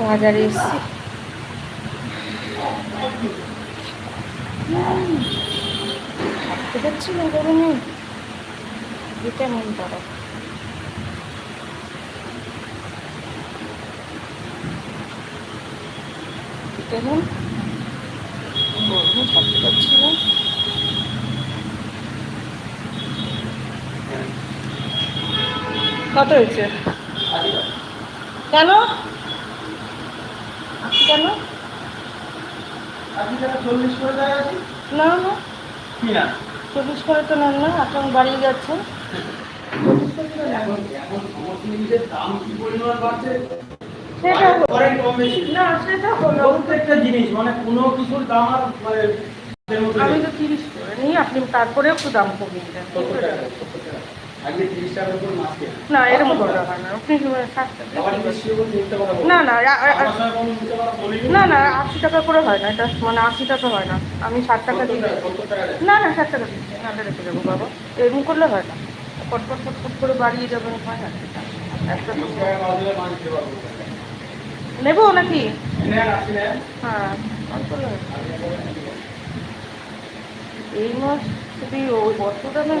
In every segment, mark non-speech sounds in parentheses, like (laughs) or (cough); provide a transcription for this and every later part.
বাজারে এসছি। থাকতে পারছি না গরমে। এটা মন করো দেখুন গরমে থাকতে পারছি না। কত হয়েছে? কেন? কেন? চল্লিশ না না। কি না? চব্বিশ করে তো নেন না এখন বাড়িয়ে যাচ্ছে। সেটা না সেটা হলো। প্রত্যেকটা জিনিস মানে কোনো কিছুর দাম আর মানে আমি তো তিরিশ করে নিই আপনি তারপরে একটু দাম কমিয়ে দেন। না এরকম করে টাকা না। আপনি। না না আশি টাকা করে হয় না এটা মানে আশি টাকা হয় না। আমি ষাট টাকা দিই। না না ষাট টাকা দিচ্ছি নাহলে রেখে দেবো বাবা। এরকম করলে হয় না। পটপট পটপট করে বাড়িয়ে যাবেন হয় না। একটা। নেব নাকি। হ্যাঁ। এই মাস যদি ওই বছর দামের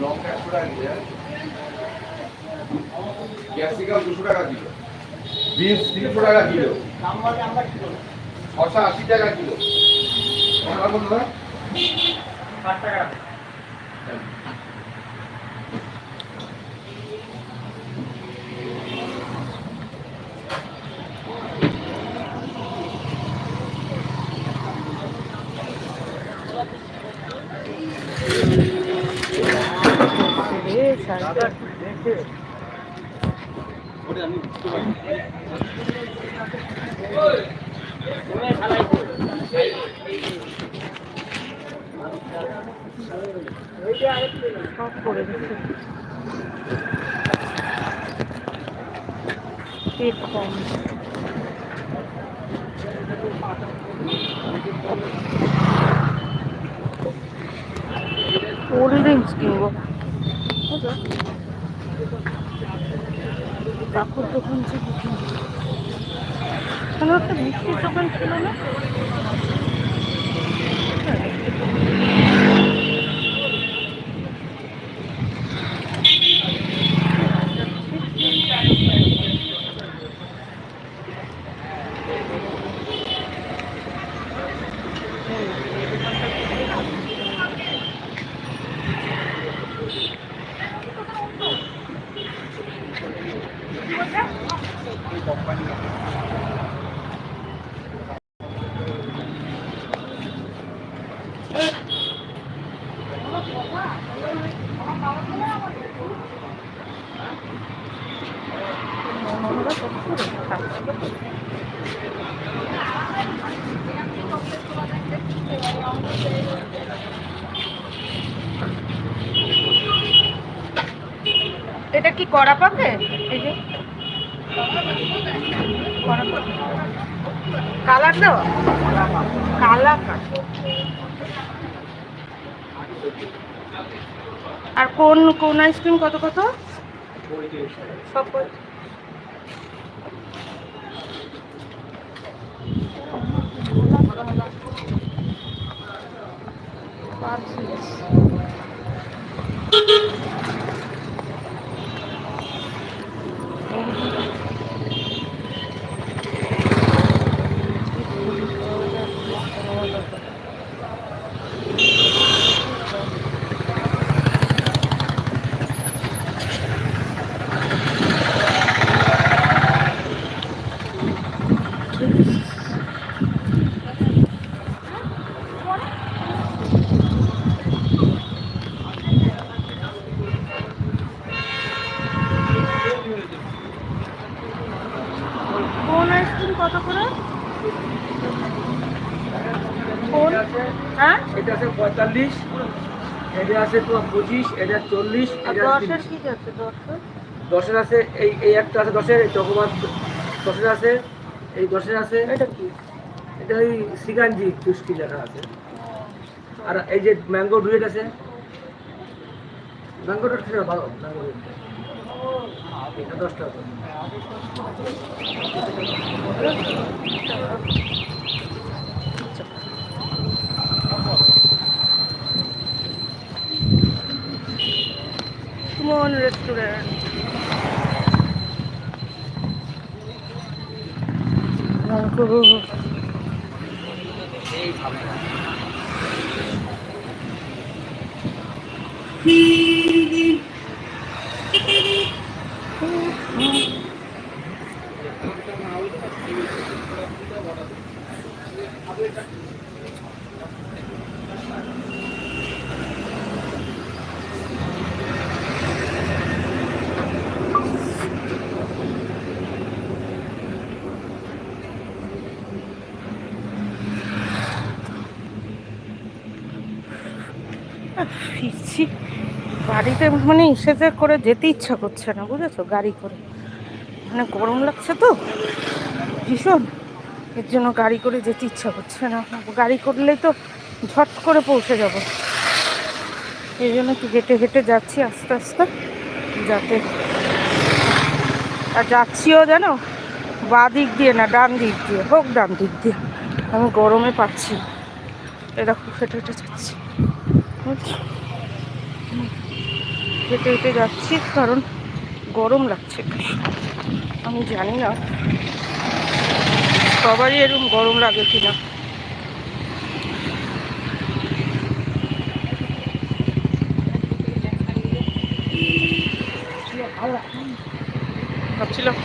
লঙ্কা একশো টাকা কিলো ক্যাপসিকাম দুশো টাকা কিলো বিনস তিনশো টাকা কিলো দাম কি আশি টাকা কিলো আমার বন্ধু ষাট টাকা। সব কোল্ড ড্রিঙ্কস কিনবো। কাকুর দোকান থেকে কিনবো একটা মিষ্টির দোকান ছিল না এটা কি কড়া পাবে এই যে। কালার দেওয়া কালার আর কোন কোন আইসক্রিম কত কত? সব এটা আছে পঁয়তাল্লিশ এটা আছে তোমার পঁচিশ এটা চল্লিশ আর এটা দশের আছে? এই এই একটা আছে দশের এই চকোবার দশের আছে এই দশের আছে। এটা কি? এটা ওই সিগাঞ্জি চুস্কি লেখা আছে। আর এই যে ম্যাঙ্গো ডুয়েট আছে। ম্যাঙ্গোটা ঠিক আছে ভালো ম্যাঙ্গো এটা দশ টাকা সুমন রেস্টুরেন্ট ফিরছি (laughs) বাড়িতে মানে এসেতে করে যেতে ইচ্ছা করছে না, বুঝেছ? গাড়ি করে। মানে গরম লাগছে তো। ভীষণ। এর জন্য গাড়ি করে যেতে ইচ্ছা করছে না। গাড়ি করলেই তো ঝট করে পৌঁছে যাব। এই জন্য একটু হেঁটে হেঁটে যাচ্ছি আস্তে আস্তে। যাতে আর যাচ্ছিও যেন বা দিক দিয়ে না, ডান দিক দিয়ে, হোক ডান দিক দিয়ে। আমি গরমে পাচ্ছি এরকম হেঁটে হেঁটে যাচ্ছি। বুঝছ? হেঁটে হেঁটে যাচ্ছি, কারণ গরম লাগছে। আমি জানি না সবারই এরকম গরম লাগে কিনা। ভাবছিলাম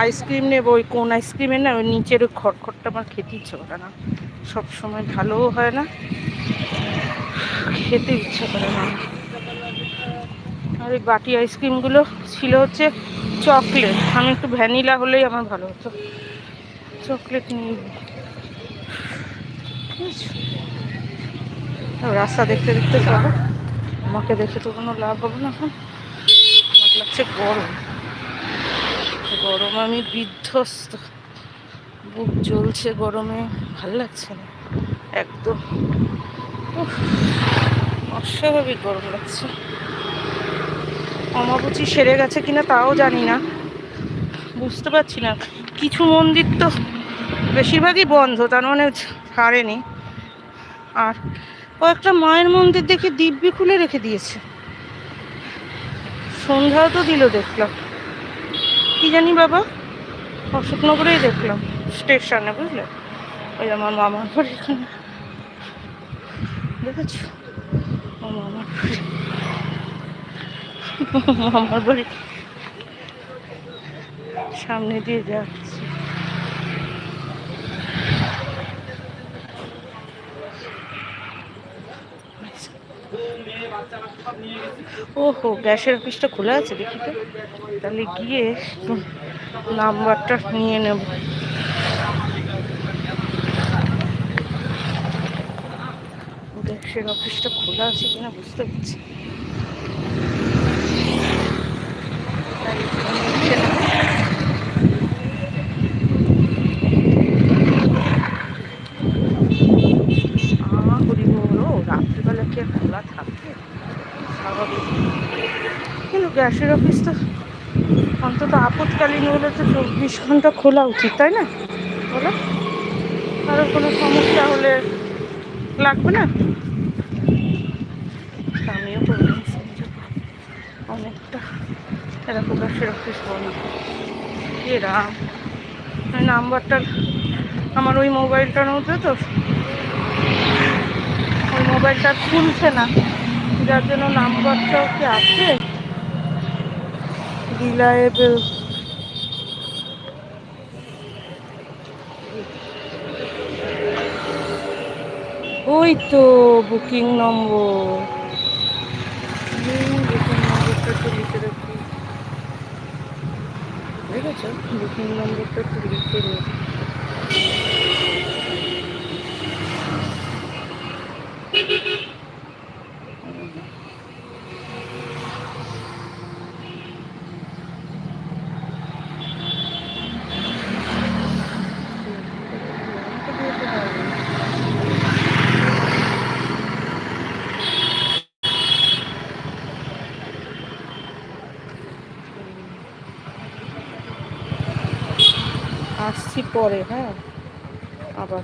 আইসক্রিম নেব, ওই কোন আইসক্রিমের না, ওই নিচের ওই খটখটটা আমার খেতে ইচ্ছে করে না। সব সময় ভালোও হয় না, খেতে ইচ্ছে করে না। আর এই বাটি আইসক্রিমগুলো ছিল হচ্ছে চকলেট। আমি একটু ভ্যানিলা হলেই আমার ভালো হতো। চকলেট নিয়ে। রাস্তা দেখতে দেখতে যাব। আমাকে দেখে তো কোনো লাভ হবে না এখন। আমার লাগছে গরম। গরম আমি বিধ্বস্ত। বুক জ্বলছে গরমে। ভালো লাগছে না। একদম। অস্বাভাবিক গরম লাগছে। অমাবুচি সেরে গেছে কিনা তাও জানি না। বুঝতে পারছি না। কিছু মন্দির তো বেশিরভাগই বন্ধ, তার মানে ছাড়েনি। আর কয়েকটা মায়ের মন্দির দেখে দিব্যি খুলে রেখে দিয়েছে। সন্ধ্যাও তো দিল দেখলাম। কি জানি বাবা, অশোকনগরেই দেখলাম, স্টেশনে বুঝলে? ওই আমার মামার বাড়ি এখানে। দেখেছ? আমার মামার মামার বাড়ি। সামনে দিয়ে যাচ্ছে। ওহো, গ্যাসের অফিসটা খোলা আছে দেখি তো। তাহলে গিয়ে নাম্বারটা নিয়ে নেব। গ্যাসের অফিসটা খোলা আছে কিনা বুঝতে পারছি না। আহ, হরি বল, ও, রাত্রিবেলা কি আর খোলা থাকবে স্বাভাবিক গ্যাসের অফিস তো? অন্তত আপৎকালীন হলে তো চব্বিশ ঘণ্টা খোলা উচিত, তাই না? বলো। কারও কোনো সমস্যা হলে লাগবে না? আমিও করে নিয়েছি অনেকটা। এরকম গ্যাসের অফিস বন্ধ এ রাম ওই নাম্বারটা আমার ওই মোবাইলটার মধ্যে তো। ওই মোবাইলটা খুলছে না। যার জন্য নাম্বারটাও কি আছে? রিলায়েবল ওই তো বুকিং নম্বর বুকিং নম্বরটা তো লিখে রাখি দেখেছ বুকিং নম্বরটা তো লিখে নিই আসছি পরে হ্যাঁ আবার